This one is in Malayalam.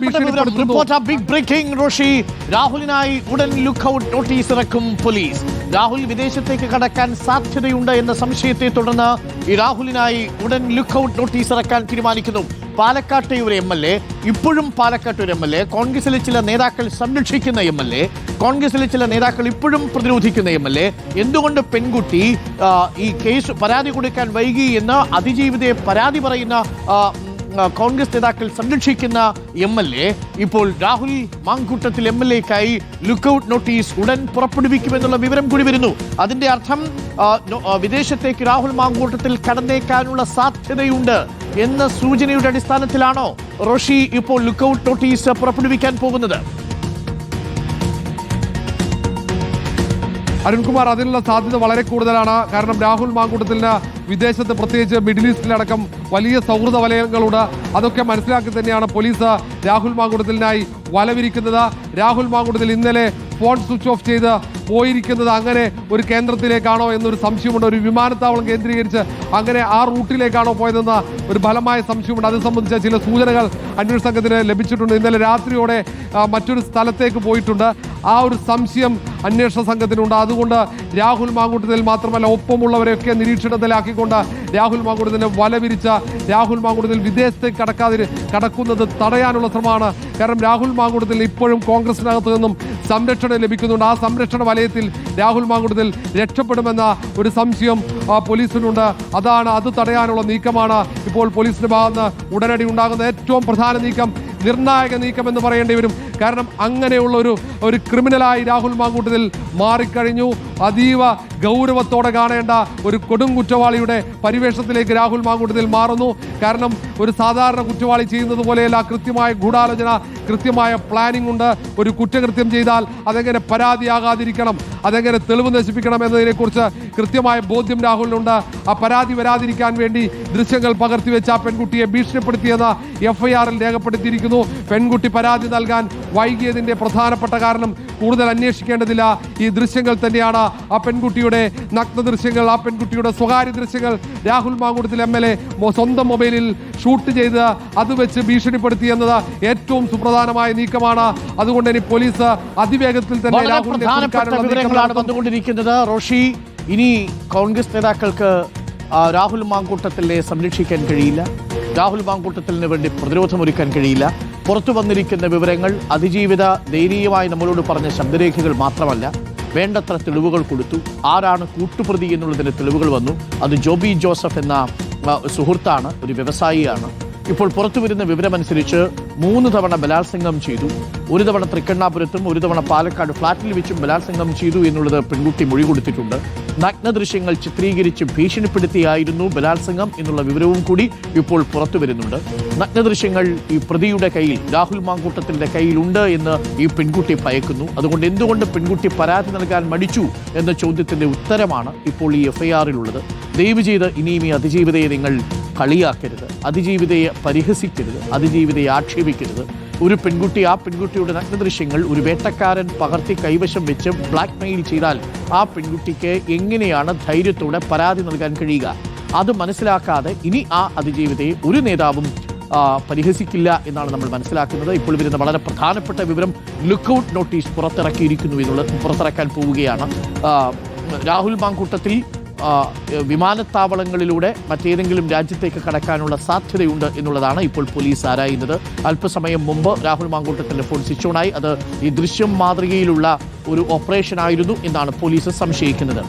ബിഗ് ബ്രേക്കിംഗ് റോഷി രാഹുലിനായി ഉടൻ ലുക്കൌട്ട് നോട്ടീസ് ഇറക്കും പോലീസ് രാഹുൽ വിദേശത്തേക്ക് കടക്കാൻ സാധ്യതയുണ്ട് എന്ന സംശയത്തെ തുടർന്ന് ഈ രാഹുലിനായി ഉടൻ ലുക്കൌട്ട് നോട്ടീസ് ഇറക്കാൻ തീരുമാനിക്കുന്നു. പാലക്കാട്ടെ ഒരു എം എൽ എ ഇപ്പോഴും പാലക്കാട്ട് ഒരു എം എൽ എ കോൺഗ്രസിലെ ചില നേതാക്കൾ സംരക്ഷിക്കുന്ന എം എൽ എ കോൺഗ്രസിലെ ചില നേതാക്കൾ ഇപ്പോഴും പ്രതിരോധിക്കുന്ന എം എൽ എ. എന്തുകൊണ്ട് പെൺകുട്ടി ഈ കേസ് പരാതി കൊടുക്കാൻ വൈകി എന്ന് അതിജീവിതയെ പരാതി പറയുന്ന കോൺഗ്രസ് നേതാക്കൾ സംരക്ഷിക്കുന്ന എം എൽ എ ഇപ്പോൾ രാഹുൽ മാങ്കൂട്ടത്തിൽ എം എൽ എക്കായി ലുക്കൌട്ട് നോട്ടീസ് ഉടൻ പുറപ്പെടുവിക്കുമെന്നുള്ള വിവരം കൂടി വരുന്നു. അതിന്റെ അർത്ഥം വിദേശത്തേക്ക് രാഹുൽ മാങ്കൂട്ടത്തിൽ കടന്നേക്കാനുള്ള സാധ്യതയുണ്ട് എന്ന സൂചനയുടെ അടിസ്ഥാനത്തിലാണോ റോഷി ഇപ്പോൾ ലുക്കൌട്ട് നോട്ടീസ് പുറപ്പെടുവിക്കാൻ പോകുന്നത്? അരുൺകുമാർ അതിനുള്ള സാധ്യത വളരെ കൂടുതലാണ്. കാരണം രാഹുൽ മാങ്കൂട്ടത്തിന് വിദേശത്ത് പ്രത്യേകിച്ച് മിഡിൽ ഈസ്റ്റിലടക്കം വലിയ സൗഹൃദ വലയങ്ങളുണ്ട്. അതൊക്കെ മനസ്സിലാക്കി തന്നെയാണ് പോലീസ് രാഹുൽ മാങ്കുടത്തിലിനായി വലവിരിക്കുന്നത്. രാഹുൽ മാങ്കുടത്തിൽ ഇന്നലെ ഫോൺ സ്വിച്ച് ഓഫ് ചെയ്ത് പോയിരിക്കുന്നത് അങ്ങനെ ഒരു കേന്ദ്രത്തിലേക്കാണോ എന്നൊരു സംശയമുണ്ട്. ഒരു വിമാനത്താവളം കേന്ദ്രീകരിച്ച് അങ്ങനെ ആ റൂട്ടിലേക്കാണോ പോയതെന്ന ഒരു ഫലമായ സംശയമുണ്ട്. അത് സംബന്ധിച്ച ചില സൂചനകൾ അന്വേഷണ സംഘത്തിന് ലഭിച്ചിട്ടുണ്ട്. ഇന്നലെ രാത്രിയോടെ മറ്റൊരു സ്ഥലത്തേക്ക് പോയിട്ടുണ്ട്. ആ ഒരു സംശയം അന്വേഷണ സംഘത്തിനുണ്ട്. അതുകൊണ്ട് രാഹുൽ മാങ്കൂട്ടത്തിൽ മാത്രമല്ല ഒപ്പമുള്ളവരെയൊക്കെ നിരീക്ഷണത്തിലാക്കിക്കൊണ്ട് രാഹുൽ മാങ്കുടത്തിന്റെ വല വിരിച്ച രാഹുൽ മാങ്കുടത്തിൽ വിദേശത്തേക്ക് കടക്കാതി കടക്കുന്നത് തടയാനുള്ള ശ്രമമാണ്. കാരണം രാഹുൽ മാങ്കുടത്തിൽ ഇപ്പോഴും കോൺഗ്രസിനകത്തു നിന്നും സംരക്ഷണം ലഭിക്കുന്നുണ്ട്. ആ സംരക്ഷണ വലയത്തിൽ രാഹുൽ മാങ്കുടത്തിൽ രക്ഷപ്പെടുമെന്ന ഒരു സംശയം പോലീസിനുണ്ട്. അതാണ് അത് തടയാനുള്ള നീക്കമാണ്. ഇപ്പോൾ പോലീസിന്റെ ഭാഗത്ത് ഉടനടി ഉണ്ടാകുന്ന ഏറ്റവും പ്രധാന നീക്കം നിർണായക നീക്കം എന്ന് പറയേണ്ടി വരും. കാരണം അങ്ങനെയുള്ള ഒരു ഒരു ക്രിമിനലായി രാഹുൽ മാങ്കൂട്ടത്തിൽ മാറിക്കഴിഞ്ഞു. അതീവ ഗൗരവത്തോടെ കാണേണ്ട ഒരു കൊടും കുറ്റവാളിയുടെ പരിവേഷത്തിലേക്ക് രാഹുൽ മാങ്കൂട്ടത്തിൽ മാറുന്നു. കാരണം ഒരു സാധാരണ കുറ്റവാളി ചെയ്യുന്നത് പോലെയല്ല കൃത്യമായ ഗൂഢാലോചന കൃത്യമായ പ്ലാനിംഗ് ഉണ്ട്. ഒരു കുറ്റകൃത്യം ചെയ്താൽ അതെങ്ങനെ പരാതിയാകാതിരിക്കണം അതെങ്ങനെ തെളിവ് നശിപ്പിക്കണം എന്നതിനെക്കുറിച്ച് കൃത്യമായ ബോധ്യം രാഹുലിനുണ്ട്. ആ പരാതി വരാതിരിക്കാൻ വേണ്ടി ദൃശ്യങ്ങൾ പകർത്തിവെച്ച ആ പെൺകുട്ടിയെ ഭീഷണിപ്പെടുത്തിയെന്ന് എഫ്ഐആറിൽ രേഖപ്പെടുത്തിയിരിക്കുന്നു. പെൺകുട്ടി പരാതി നൽകാൻ വൈകിയതിന്റെ പ്രധാനപ്പെട്ട കാരണം കൂടുതൽ അന്വേഷിക്കേണ്ടതില്ല. ഈ ദൃശ്യങ്ങൾ തന്നെയാണ്. ആ പെൺകുട്ടിയുടെ നഗ്ന ദൃശ്യങ്ങൾ ആ പെൺകുട്ടിയുടെ സ്വകാര്യ ദൃശ്യങ്ങൾ Rahul Mankoottathil M L A സ്വന്തം മൊബൈലിൽ ഷൂട്ട് ചെയ്ത് അത് വെച്ച് ഭീഷണിപ്പെടുത്തി എന്നത് ഏറ്റവും സുപ്രധാനമായ നീക്കമാണ്. അതുകൊണ്ട് ഇനി പോലീസ് അതിവേഗത്തിൽ തന്നെ രാഹുലിനെ റോഷി ഇനി കോൺഗ്രസ് നേതാക്കൾക്ക് രാഹുൽ മാങ്കൂട്ടത്തിലെ സംരക്ഷിക്കാൻ കഴിയില്ല. രാഹുൽ മാങ്കൂട്ടത്തിന് വേണ്ടി പ്രതിരോധമൊരുക്കാൻ കഴിയില്ല. പുറത്തു വന്നിരിക്കുന്ന വിവരങ്ങൾ അതിജീവിത ദയനീയമായി നമ്മളോട് പറഞ്ഞ ശബ്ദരേഖകൾ മാത്രമല്ല വേണ്ടത്ര തെളിവുകൾ കൊടുത്തു. ആരാണ് കൂട്ടുപ്രതി എന്നുള്ളതിന്റെ തെളിവുകൾ വന്നു. അത് ജോബി ജോസഫ് എന്ന സുഹൃത്താണ് ഒരു വ്യവസായിയാണ്. ഇപ്പോൾ പുറത്തു വരുന്ന വിവരമനുസരിച്ച് മൂന്ന് തവണ ബലാത്സംഗം ചെയ്തു. ഒരു തവണ തൃക്കണ്ണാപുരത്തും ഒരു തവണ പാലക്കാട് ഫ്ളാറ്റിൽ വെച്ചും ബലാത്സംഗം ചെയ്തു എന്നുള്ളത് പെൺകുട്ടി മൊഴി കൊടുത്തിട്ടുണ്ട്. നഗ്നദൃശ്യങ്ങൾ ചിത്രീകരിച്ച് ഭീഷണിപ്പെടുത്തിയായിരുന്നു ബലാത്സംഗം എന്നുള്ള വിവരവും കൂടി ഇപ്പോൾ പുറത്തു വരുന്നുണ്ട്. നഗ്ന ദൃശ്യങ്ങൾ ഈ പ്രതിയുടെ കയ്യിൽ രാഹുൽ മാങ്കൂട്ടത്തിന്റെ കയ്യിലുണ്ട് എന്ന് ഈ പെൺകുട്ടി ഭയക്കുന്നു. അതുകൊണ്ട് എന്തുകൊണ്ട് പെൺകുട്ടി പരാതി നൽകാൻ മടിച്ചു എന്ന ചോദ്യത്തിന്റെ ഉത്തരമാണ് ഇപ്പോൾ ഈ എഫ്ഐആറിലുള്ളത്. ദയവ് ചെയ്ത് ഇനിയും ഈ അതിജീവിതയെ നിങ്ങൾ കളിയാക്കരുത്. അതിജീവിതയെ പരിഹസിക്കരുത്. അതിജീവിതയെ ആക്ഷേപിക്കരുത്. ഒരു പെൺകുട്ടി ആ പെൺകുട്ടിയുടെ നഗ്നദൃശ്യങ്ങൾ ഒരു വേട്ടക്കാരൻ പകർത്തി കൈവശം വെച്ച് ബ്ലാക്ക് മെയിൽ ചെയ്താൽ ആ പെൺകുട്ടിക്ക് എങ്ങനെയാണ് ധൈര്യത്തോടെ പരാതി നൽകാൻ കഴിയുക? അത് മനസ്സിലാക്കാതെ ഇനി ആ അതിജീവിതയെ ഒരു നേതാവും പരിഹസിക്കില്ല എന്നാണ് നമ്മൾ മനസ്സിലാക്കുന്നത്. ഇപ്പോൾ വരുന്ന വളരെ പ്രധാനപ്പെട്ട വിവരം ലുക്കൌട്ട് നോട്ടീസ് പുറത്തിറക്കിയിരിക്കുന്നു എന്നുള്ളത് പുറത്തിറക്കാൻ പോവുകയാണ്. രാഹുൽ മാങ്കൂട്ടത്തിൽ വിമാനത്താവളങ്ങളിലൂടെ മറ്റേതെങ്കിലും രാജ്യത്തേക്ക് കടക്കാനുള്ള സാധ്യതയുണ്ട് എന്നുള്ളതാണ് ഇപ്പോൾ പോലീസ് ആരായുന്നത്. അല്പസമയം മുമ്പ് രാഹുൽ മാങ്കൂട്ടത്തിന്റെ ഫോൺ സ്വിച്ച് ഓണായി അത് ഈ ദൃശ്യം മാതൃകയിലുള്ള ഒരു ഓപ്പറേഷൻ ആയിരുന്നു എന്നാണ് പോലീസ് സംശയിക്കുന്നത്.